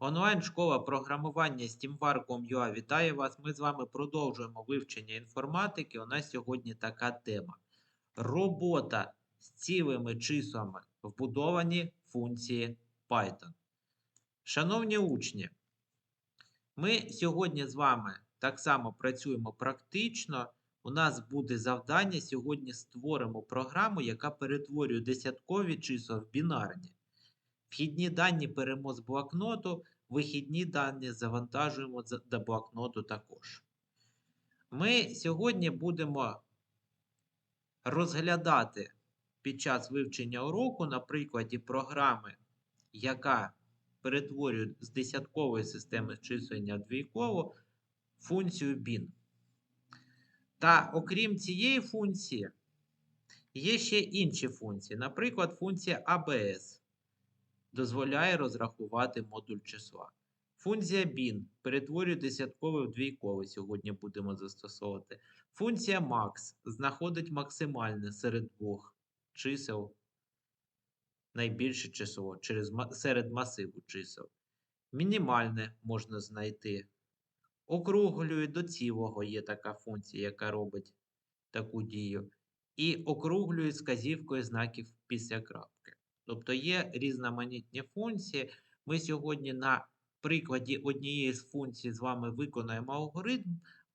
Онлайн-школа програмування SteamVarcom.ua вітає вас. Ми з вами продовжуємо вивчення інформатики. У нас сьогодні така тема. Робота з цілими числами вбудовані функції Python. Шановні учні, ми сьогодні з вами так само працюємо практично. У нас буде завдання. Сьогодні створимо програму, яка перетворює десяткові числа в бінарні. Вхідні дані беремо з блокноту, вихідні дані завантажуємо до блокноту також. Ми сьогодні будемо розглядати під час вивчення уроку на прикладі програми, яка перетворює з десяткової системи числення в двійкову функцію bin. Та окрім цієї функції, є ще інші функції. Наприклад, функція ABS дозволяє розрахувати модуль числа. Функція bin перетворює десяткове в двійкове. Сьогодні будемо застосовувати. Функція max знаходить максимальне серед двох чисел найбільше число через, серед масиву чисел. Мінімальне можна знайти. Округлює до цілого є така функція, яка робить таку дію. І округлює з казівкою знаків після крапки. Тобто є різноманітні функції. Ми сьогодні на прикладі однієї з функцій з вами виконаємо алгоритм,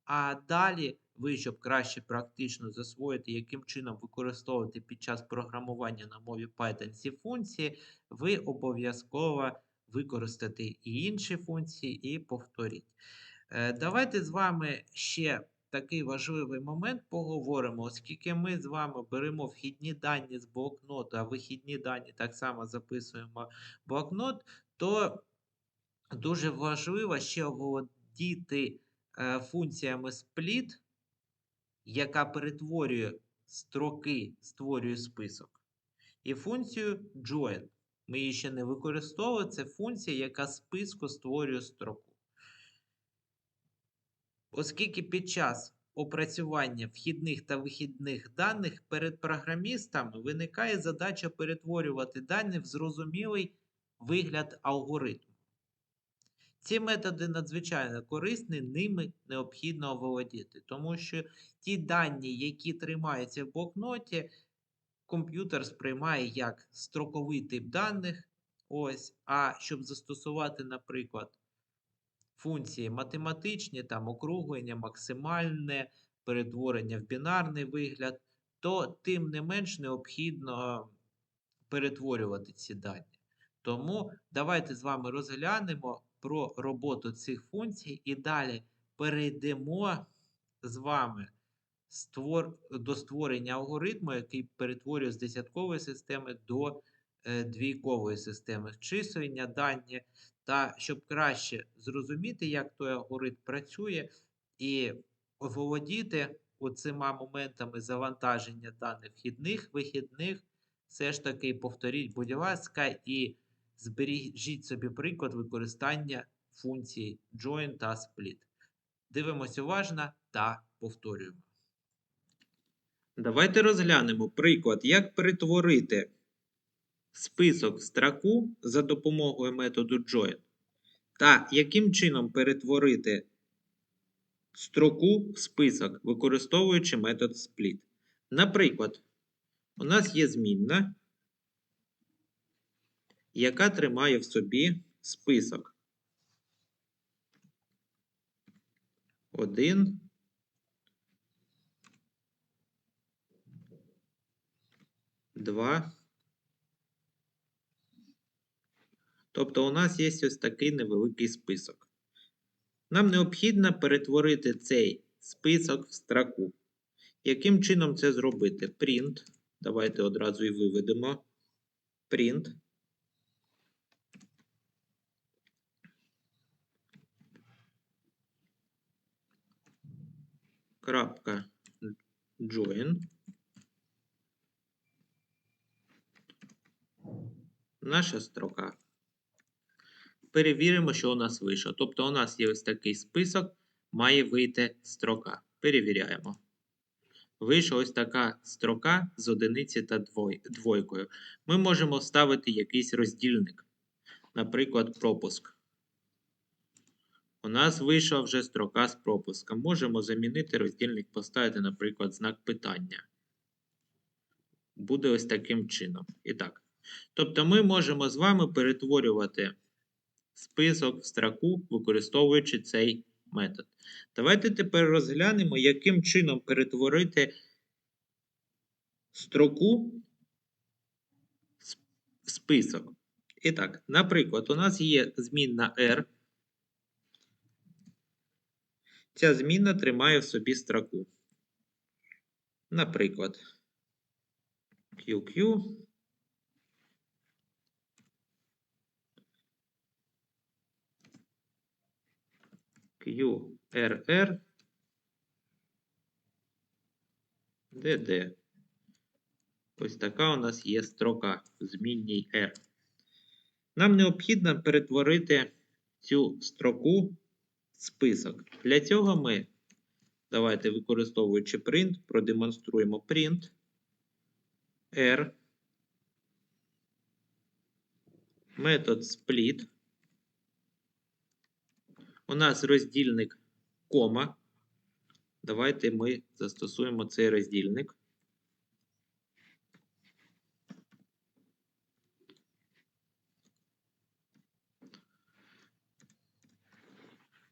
а далі ви, щоб краще практично засвоїти, яким чином використовувати під час програмування на мові Python ці функції, ви обов'язково використаєте і інші функції, і повторіть. Е, Давайте з вами ще такий важливий момент поговоримо, оскільки ми з вами беремо вхідні дані з блокноту, а вихідні дані так само записуємо блокнот, то дуже важливо ще оволодіти е, функціями split, яка перетворює строки, створює список. І функцію join. Ми її ще не використовували. Це функція, яка списку створює строку. Оскільки під час опрацювання вхідних та вихідних даних перед програмістами виникає задача перетворювати дані в зрозумілий вигляд алгоритму. Ці методи надзвичайно корисні, ними необхідно оволодіти, тому що ті дані, які тримаються в блокноті, комп'ютер сприймає як строковий тип даних. Ось, а щоб застосувати, наприклад, функції математичні, там округлення, максимальне, перетворення в бінарний вигляд, то тим не менш необхідно перетворювати ці дані. Тому давайте з вами розглянемо про роботу цих функцій і далі перейдемо з вами до створення алгоритму, який перетворює з десяткової системи до двійкової системи числення дані. Та щоб краще зрозуміти, як той алгоритм працює, і оволодіти оцима моментами завантаження даних вхідних, вихідних, все ж таки повторіть, будь ласка, і збережіть собі приклад використання функцій join та split. Дивимося уважно та повторюємо. Давайте розглянемо приклад, як перетворити список строку за допомогою методу join, та яким чином перетворити строку в список, використовуючи метод split. Наприклад, у нас є змінна, яка тримає в собі список. 1, 2, Тобто у нас є ось такий невеликий список. Нам необхідно перетворити цей список в строку. Яким чином це зробити? Print. Давайте одразу і виведемо. Print. Крапка join. Наша строка перевіримо, що у нас вийшло. Тобто у нас є ось такий список, має вийти строка. Перевіряємо. Вийшла ось така строка з одиниці та двой, двойкою. Ми можемо вставити якийсь роздільник, наприклад, пропуск. У нас вийшла вже строка з пропуском. Можемо замінити роздільник, поставити, наприклад, знак питання. Буде ось таким чином. І так. Тобто ми можемо з вами перетворювати список в строку, використовуючи цей метод. Давайте тепер розглянемо, яким чином перетворити строку в список. І так, наприклад, у нас є змінна R. Ця змінна тримає в собі строку. Наприклад, QQ. QRR. DD. Ось така у нас є строка в змінній R. Нам необхідно перетворити цю строку в список. Для цього ми, давайте використовуючи print, продемонструємо print R. Метод split. У нас роздільник кома. Давайте ми застосуємо цей роздільник.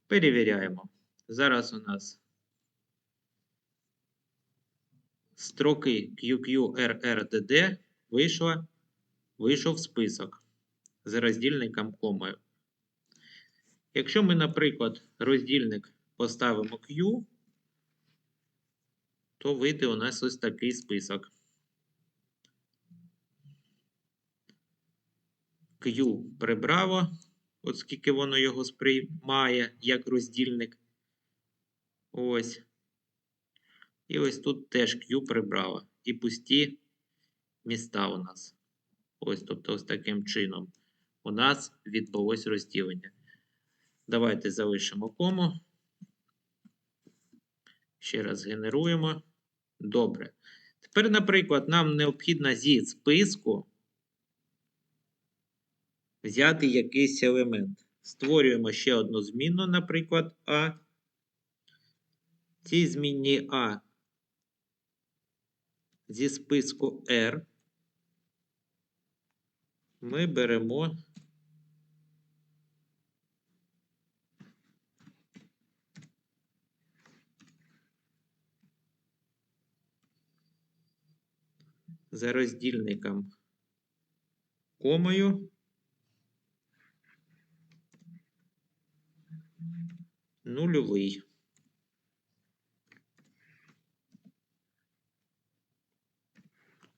Перевіряємо. Зараз у нас строки QQRRDD вийшло, вийшов список з роздільником комою. Якщо ми, наприклад, роздільник поставимо Q, то вийде у нас ось такий список. Q прибраво, оскільки воно його сприймає як роздільник. Ось. І ось тут теж Q прибрало. І пусті міста у нас. Ось, тобто, ось таким чином у нас відбулось розділення. Давайте залишимо кому. Ще раз генеруємо. Добре. Тепер, наприклад, нам необхідно зі списку взяти якийсь елемент. Створюємо ще одну змінну, наприклад, А. Цій змінні А зі списку R ми беремо за роздільником комою нульовий.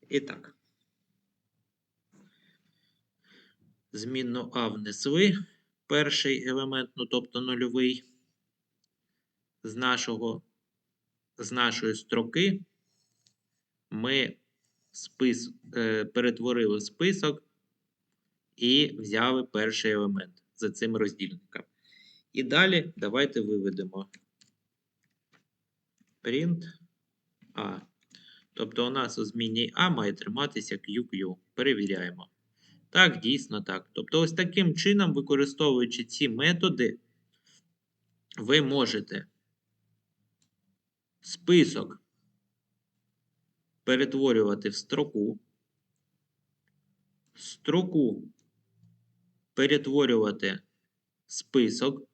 І так. Змінну А внесли перший елемент, ну тобто нульовий, з нашого, з нашої строки ми спис, е, перетворили список і взяли перший елемент за цим роздільником. І далі давайте виведемо print A. Тобто у нас у зміні А має триматися QQ. Перевіряємо. Так, дійсно так. Тобто, ось таким чином, використовуючи ці методи, ви можете список перетворювати в строку, строку перетворювати список,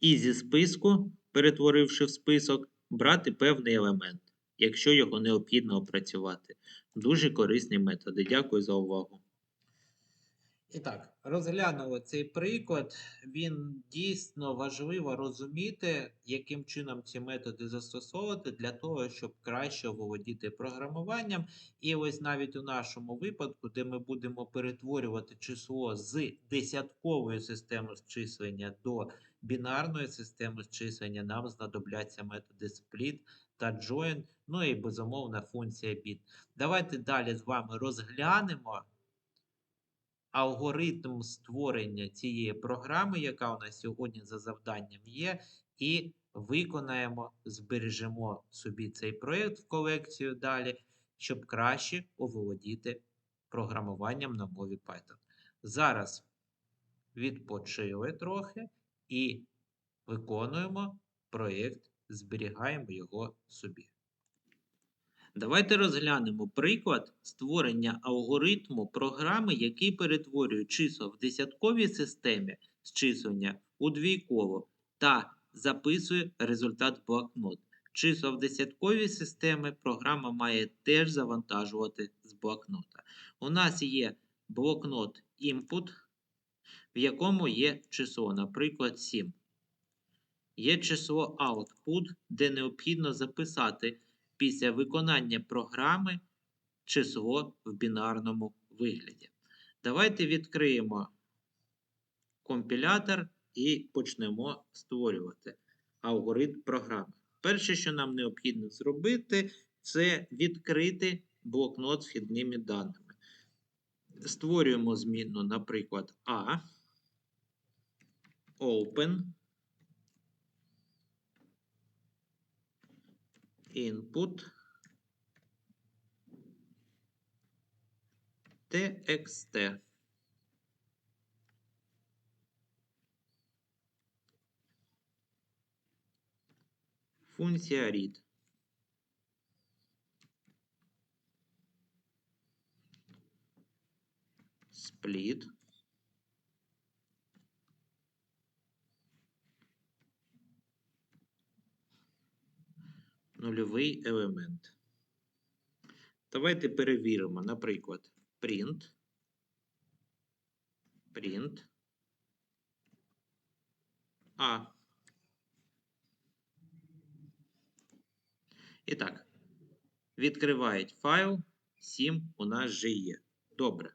і зі списку, перетворивши в список, брати певний елемент, якщо його необхідно опрацювати. Дуже корисні методи. Дякую за увагу. І так, розглянули цей приклад. Він дійсно важливо розуміти, яким чином ці методи застосовувати для того, щоб краще володіти програмуванням. І ось навіть у нашому випадку, де ми будемо перетворювати число з десяткової системи зчислення до бінарної системи зчислення, нам знадобляться методи split та join, ну і безумовна функція bit. Давайте далі з вами розглянемо алгоритм створення цієї програми, яка у нас сьогодні за завданням є, і виконаємо, збережемо собі цей проєкт в колекцію далі, щоб краще оволодіти програмуванням на мові Python. Зараз відпочили трохи і виконуємо проєкт, зберігаємо його собі. Давайте розглянемо приклад створення алгоритму програми, який перетворює числа в десятковій системі зчислення у двійкову та записує результат в блокнот. Числа в десятковій системі програма має теж завантажувати з блокнота. У нас є блокнот input, в якому є число, наприклад, 7. Є число output, де необхідно записати після виконання програми число в бінарному вигляді. Давайте відкриємо компілятор і почнемо створювати алгоритм програми. Перше, що нам необхідно зробити, це відкрити блокнот з вхідними даними. Створюємо змінну, наприклад, A, Open, Input, TXT. Функція read. Split. Нульовий елемент. Давайте перевіримо, наприклад, print. Print. А. І так, відкривають файл. 7 у нас вже є. Добре.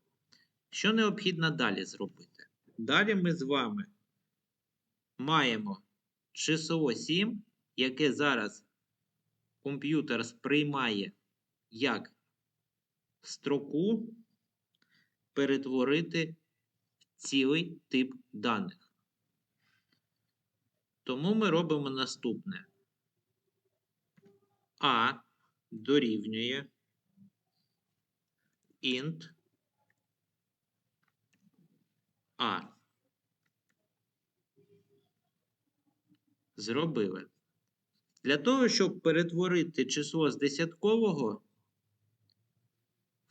Що необхідно далі зробити? Далі ми з вами маємо число 7, яке зараз комп'ютер сприймає як строку перетворити в цілий тип даних. Тому ми робимо наступне. А дорівнює int А. Зробили. Для того, щоб перетворити число з десяткового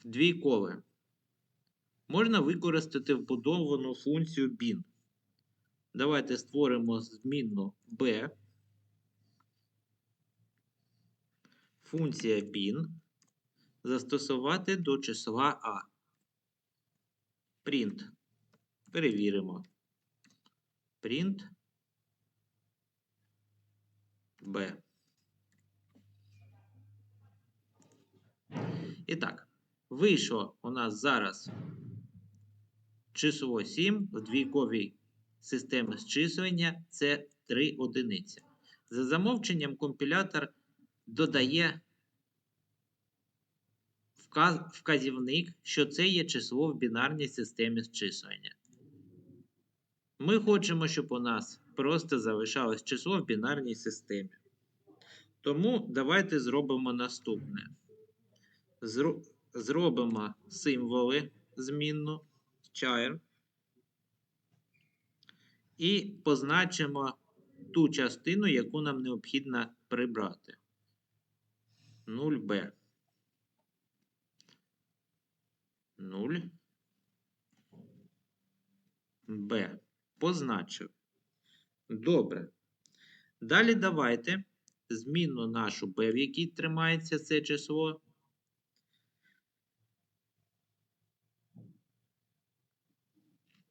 в двійкове, можна використати вбудовану функцію bin. Давайте створимо змінну b. Функція bin застосувати до числа А. Print. Перевіримо. Print B. І так, вийшло у нас зараз число 7 в двійковій системі зчислення це 3 одиниці. За замовченням компілятор додає вказівник, що це є число в бінарній системі зчислення. Ми хочемо, щоб у нас просто залишалось число в бінарній системі. Тому давайте зробимо наступне. Зробимо символи змінну char і позначимо ту частину, яку нам необхідно прибрати. 0b. 0 b. Позначив. Добре. Далі давайте змінну нашу b, в якій тримається це число.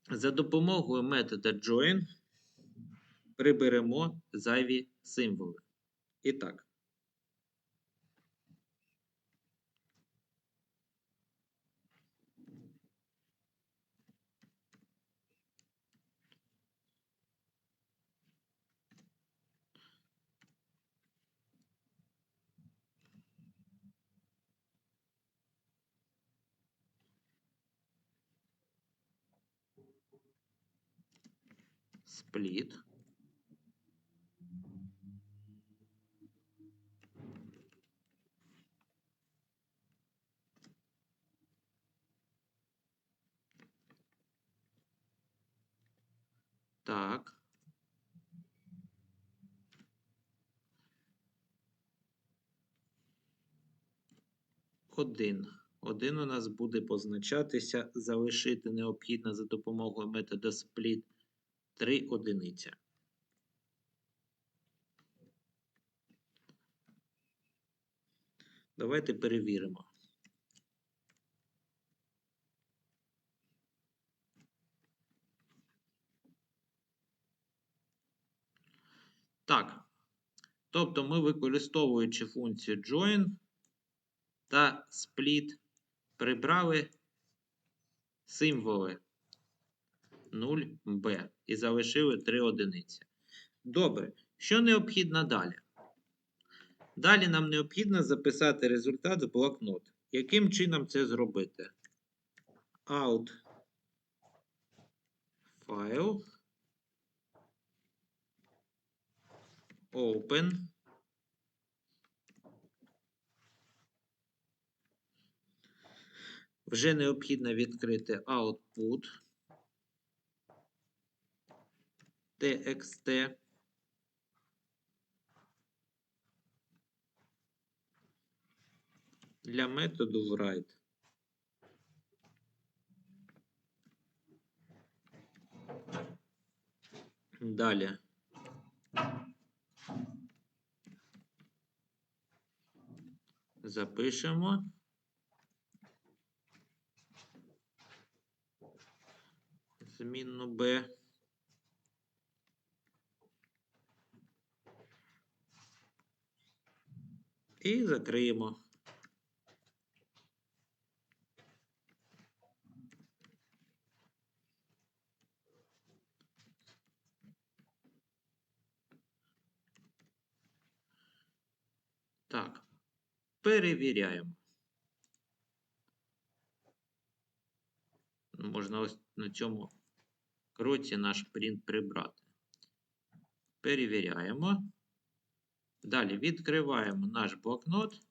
За допомогою метода join приберемо зайві символи. І так. Спліт. Так. Один. Один у нас буде позначатися, залишити необхідно за допомогою методу split 3 одиниця. Давайте перевіримо. Так. Тобто ми, використовуючи функцію join та split, прибрали символи 0b і залишили 3 одиниці. Добре. Що необхідно далі? Далі нам необхідно записати результат в блокнот. Яким чином це зробити? Out файл. Open. Вже необхідно відкрити output. Txt. Для методу write. Далі. Запишемо. Змінну B. І закриємо. Так, перевіряємо. Можна ось на цьому кроці наш принт прибрати. Перевіряємо. Далі відкриваємо наш блокнот.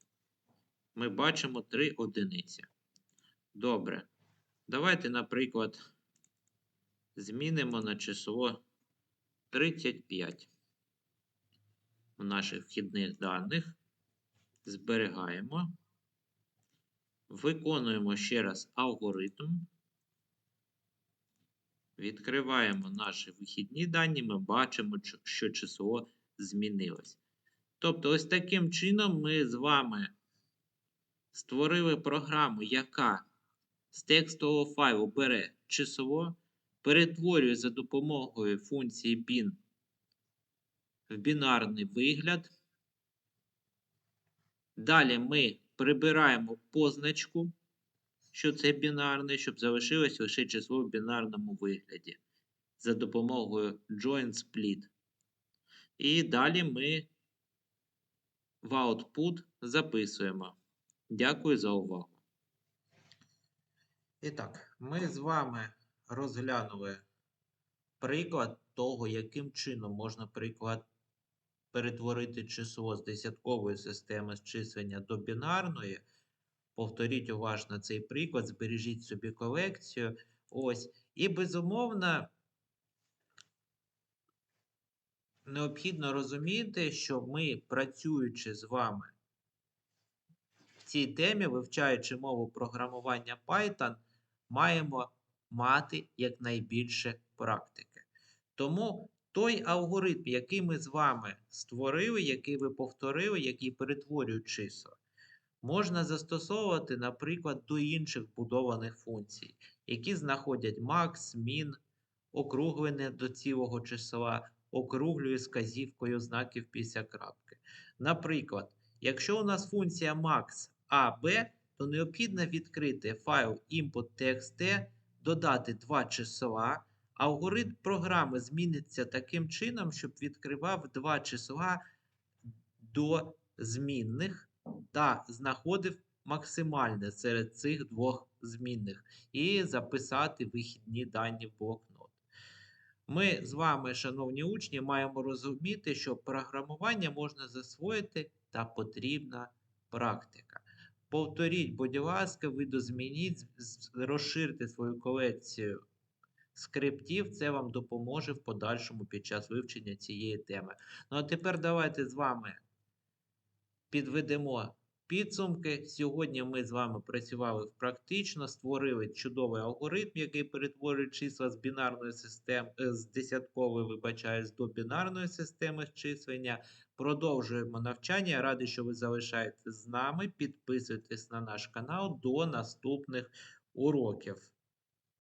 Ми бачимо 3 одиниці. Добре. Давайте, наприклад, змінимо на число 35 в наших вхідних даних. Зберігаємо. Виконуємо ще раз алгоритм. Відкриваємо наші вихідні дані, ми бачимо, що число змінилось. Тобто, ось таким чином ми з вами створили програму, яка з текстового файлу бере число, перетворює за допомогою функції bin в бінарний вигляд. Далі ми прибираємо позначку, що це бінарне, щоб залишилось лише число в бінарному вигляді за допомогою join split. І далі ми в output записуємо. Дякую за увагу. І так, ми з вами розглянули приклад того, яким чином можна приклад перетворити число з десяткової системи зчислення до бінарної. Повторіть уважно цей приклад, збережіть собі колекцію. Ось. І, безумовно, необхідно розуміти, що ми, працюючи з вами в цій темі, вивчаючи мову програмування Python, маємо мати якнайбільше практики. Тому той алгоритм, який ми з вами створили, який ви повторили, який перетворює числа, можна застосовувати, наприклад, до інших будованих функцій, які знаходять max, min, округлення до цілого числа, округлює сказівкою знаків після крапки. Наприклад, якщо у нас функція max AB, то необхідно відкрити файл input.txt, додати два числа. Алгоритм програми зміниться таким чином, щоб відкривав два числа до змінних та знаходив максимальне серед цих двох змінних і записати вихідні дані в блокнот. Ми з вами, шановні учні, маємо розуміти, що програмування можна засвоїти та потрібна практика. Повторіть, будь ласка, видозмініть, розширте свою колекцію скриптів. Це вам допоможе в подальшому під час вивчення цієї теми. Ну а тепер давайте з вами підведемо підсумки. Сьогодні ми з вами працювали практично, створили чудовий алгоритм, який перетворює числа з бінарної системи, е, з десяткової, вибачаюсь, до бінарної системи числення. Продовжуємо навчання. Радий, що ви залишаєтесь з нами. Підписуйтесь на наш канал до наступних уроків.